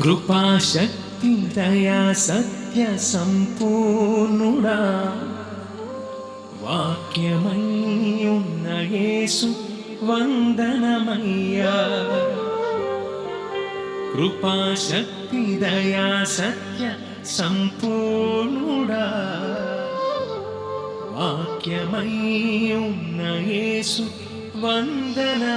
కృపాశక్తి దయా సత్య సంపూర్ణుడా. వాక్యమై యేసు వందనమయ్యా. కృపాశక్తి దయా సత్య సంపూర్ణుడా. వాక్యమై యేసు వందనమయ్యా.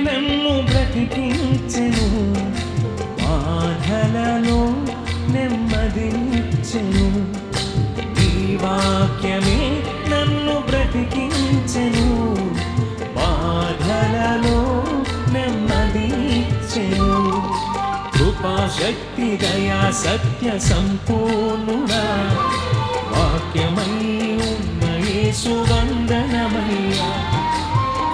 నన్ను బ్రతికించెను. బాధలలో నెమ్మదించెను. ఈ వాక్యమే నన్ను బ్రతికించెను. బాధలలో నెమ్మదించెను. కృపాశక్తి దయా సత్య సంపూర్ణుడా. వాక్యమై ఉన్న యేసు వందనమయ్యా.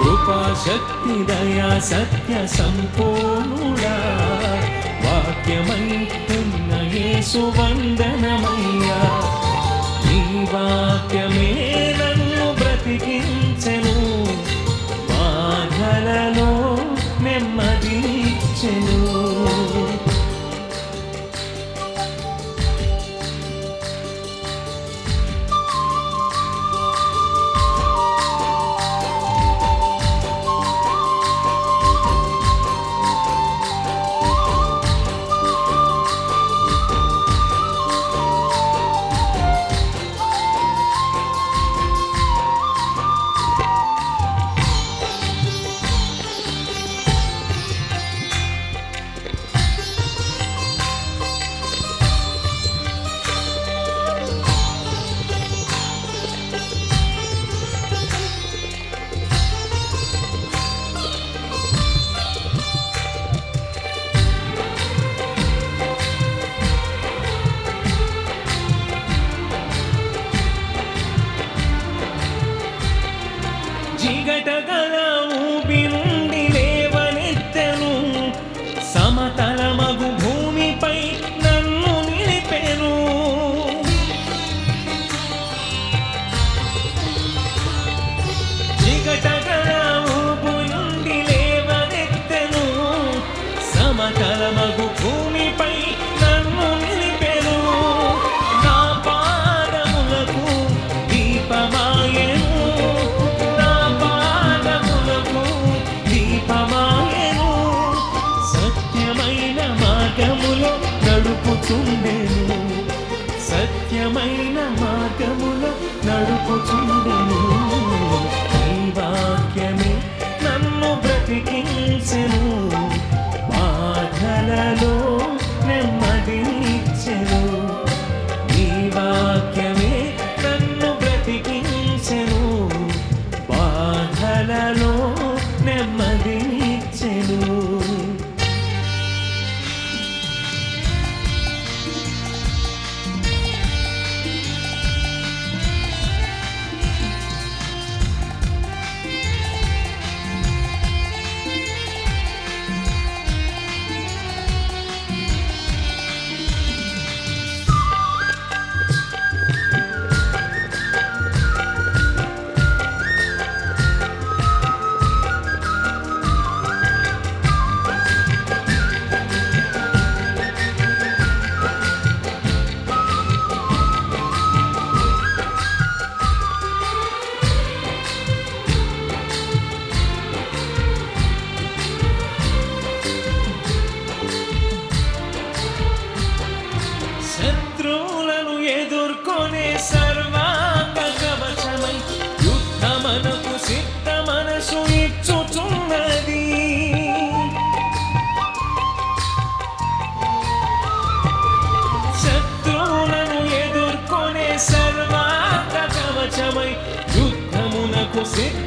కృపాశక్తి దయా సత్య సంపూర్ణుడా వాక్యమై ఉన్న యేసు వందనమయ్యా. నీ వాక్య జిగటగల ఊపి నుండి సమతల మగు భూమిపై నన్ను నిలిపెను. శత్రువులను ఎదుర్కొనే సర్వాంగ కవచమై యుద్ధ మనకు సిద్ధ మనసు ఇచ్చుచున్నది. శత్రువులను ఎదుర్కొనే సర్వాంగ కవచమై యుద్ధమునకు సిద్ధ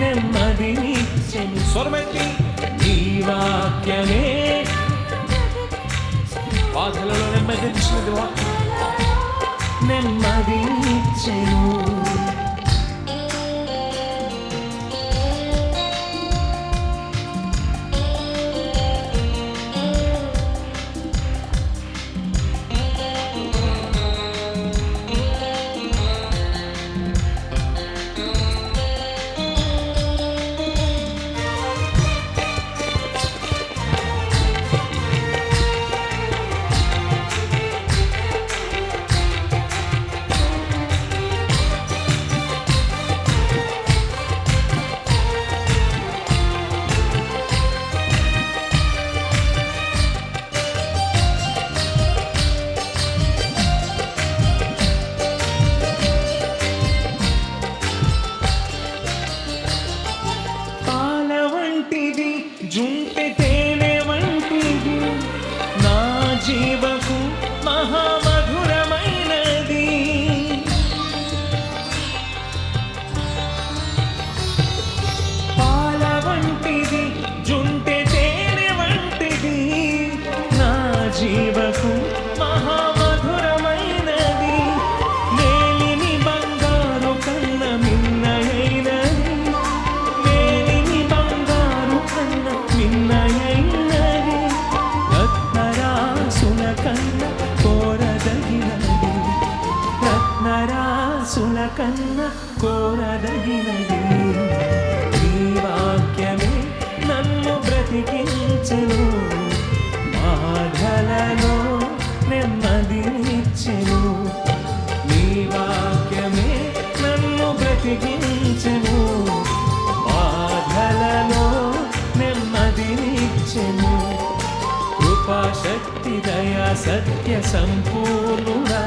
నెమ్మదినిచ్చెను స్వరమెత్తి ఈ వాక్యమే. బాధలలో నెమ్మదించినది వాక్యం నెమ్మదినిచ్చెను జీవకు మహామధురమైనది. పాల వంటిది జుంటె తేనె వంటిది నా జీవకు మహా రత్నరాసుల కన్న కోరదగినది ఈ వాక్యమే నన్ను బ్రతికించెను బాధలలో నెమ్మదినిచ్చెను నీ వాక్యమే నన్ను బ్రతికించెను బాధలలో నెమ్మదినిచ్చెను కృపాశక్తి దయా సత్య సంపూర్ణుడా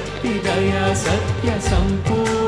వందనమయ్యా కృపాశక్తి దయా సత్య సంపూర్ణ